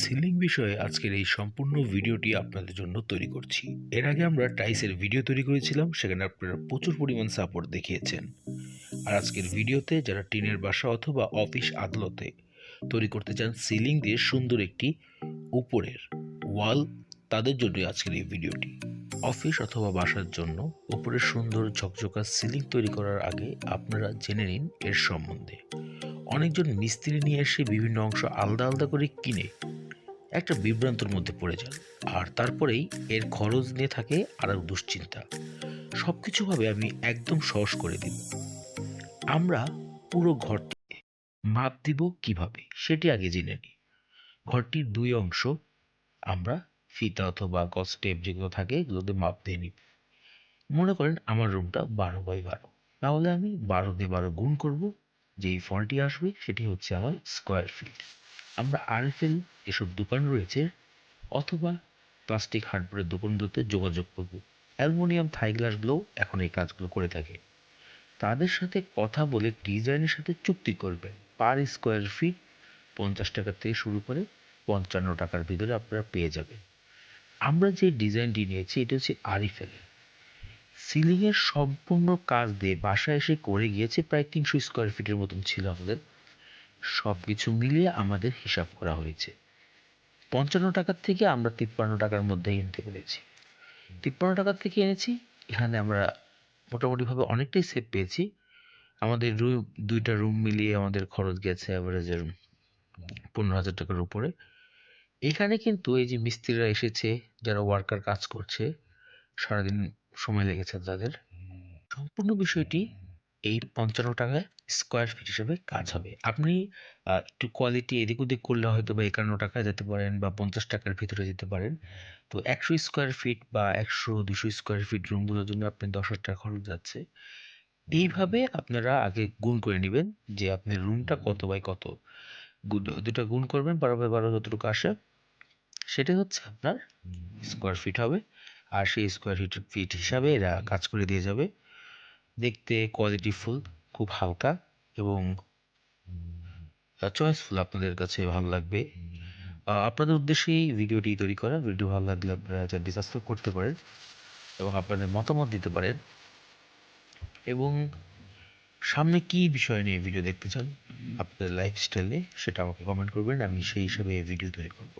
Ceiling বিষয়ে আজকের এই সম্পূর্ণ ভিডিওটি আপনাদের জন্য তৈরি করছি। এর আগে আমরা টাইসের ভিডিও তৈরি করেছিলাম, সেখানে আপনারা প্রচুর পরিমাণ সাপোর্ট দেখিয়েছেন। আর আজকের ভিডিওতে যারা টিনের বাসা অথবা অফিস আদালতে তৈরি করতে চান, সিলিং দিয়ে সুন্দর একটি উপরের ওয়াল, তাদের জন্যই আজকের এই ভিডিওটি। অফিস অথবা বাসার জন্য উপরে সুন্দর ঝকঝকা সিলিং তৈরি করার আগে আপনারা জেনে নিন এর সম্বন্ধে। অনেকজন মিস্ত্রি নিয়ে এসে বিভিন্ন অংশ আলাদা আলাদা করে কিনে একটা বিভ্রান্তর মধ্যে পড়ে যান আর তারপরেই এর খরচ নিয়ে থাকে আর এক দুশ্চিন্তা। সব কিছুভাবে আমি একদম সহজ করে দিব। আমরা পুরো ঘরটি মাপ দিব কীভাবে, সেটি আগে জেনে নিই। ঘরটির দুই অংশ আমরা ফিতা অথবা গজ টেপ যেগুলো থাকে এগুলোতে মাপ দিয়ে নিই মনে করেন আমার রুমটা বারো বাই বারো। তাহলে আমি বারো দিয়ে বারো গুণ করব, যেই ফলটি আসবে সেটি হচ্ছে আমার স্কোয়ার ফিট আমরা আরএফএল এসব দোকান রয়েছে, অথবা প্লাস্টিক হার্ডবোর্ডের দোকানগুলোতে যোগাযোগ করব। অ্যালুমিনিয়াম, থাই গ্লাসগুলোও এখন এই কাজগুলো করে থাকে। তাদের সাথে কথা বলে ডিজাইনের সাথে চুক্তি করবেন। পার স্কোয়ার ফিট পঞ্চাশ টাকা থেকে শুরু করে পঞ্চান্ন টাকার ভিতরে আপনারা পেয়ে যাবেন। আমরা যে ডিজাইনটি নিয়েছি, এটা হচ্ছে আরিফেল সিলিংয়ের সম্পূর্ণ কাজ দিয়ে বাসায় এসে করে গিয়েছে, প্রায় তিনশো স্কোয়ার ফিটের মতন ছিল আমাদের। সব কিছু মিলিয়ে আমাদের হিসাব করা হয়েছে। পঞ্চান্ন টাকার থেকে আমরা তিপ্পান্ন টাকার মধ্যে কিনতে পেরেছি। তিপ্পান্ন টাকার থেকে এনেছি, এখানে আমরা মোটামুটিভাবে অনেকটাই সেভ পেয়েছি। আমাদের রুম দুইটা রুম মিলিয়ে আমাদের খরচ গেছে অ্যাভারেজের পনেরো হাজার টাকার উপরে। এখানে কিন্তু এই যে মিস্ত্রিরা এসেছে, যারা ওয়ার্কার কাজ করছে, সারাদিন সময় লেগেছে তাদের। সম্পূর্ণ বিষয়টি এই পঞ্চান্ন টাকায় স্কোয়ার ফিট হিসেবে কাজ হবে। আপনি একটু কোয়ালিটি এদিক ওদিক করলে হয়তো বা একান্ন টাকায় যেতে পারেন বা পঞ্চাশ টাকার ভিতরে যেতে পারেন। তো একশো স্কোয়ার ফিট বা একশো, দুশো স্কোয়ার ফিট রুমগুলোর জন্য আপনি দশ হাজার টাকা খরচ যাচ্ছে। এইভাবে আপনারা আগে গুণ করে নেবেন যে আপনার রুমটা কত বাই কত। দুটা গুণ করবেন, বারো বাই বারো যতটুকু আসে। সেটা হচ্ছে আপনার স্কোয়ার ফিট হবে। আর সেই স্কোয়ার ফিট ফিট হিসাবে এরা কাজ করে দিয়ে যাবে। দেখতে কোয়ালিটিফুল খুব হালকা এবং চয়েসফুল আপনাদের কাছে ভালো লাগবে। আপনাদের উদ্দেশ্যেই ভিডিওটি তৈরি করা। ভিডিও ভালো লাগলে আপনারা চ্যানেলটি করতে পারেন এবং আপনাদের মতামত দিতে পারেন। এবং সামনে কী বিষয় নিয়ে ভিডিও দেখতে চান, আপনাদের লাইফস্টাইলে সেটা আমাকে কমেন্ট করবেন। আমি সেই হিসাবে ভিডিও তৈরি করব।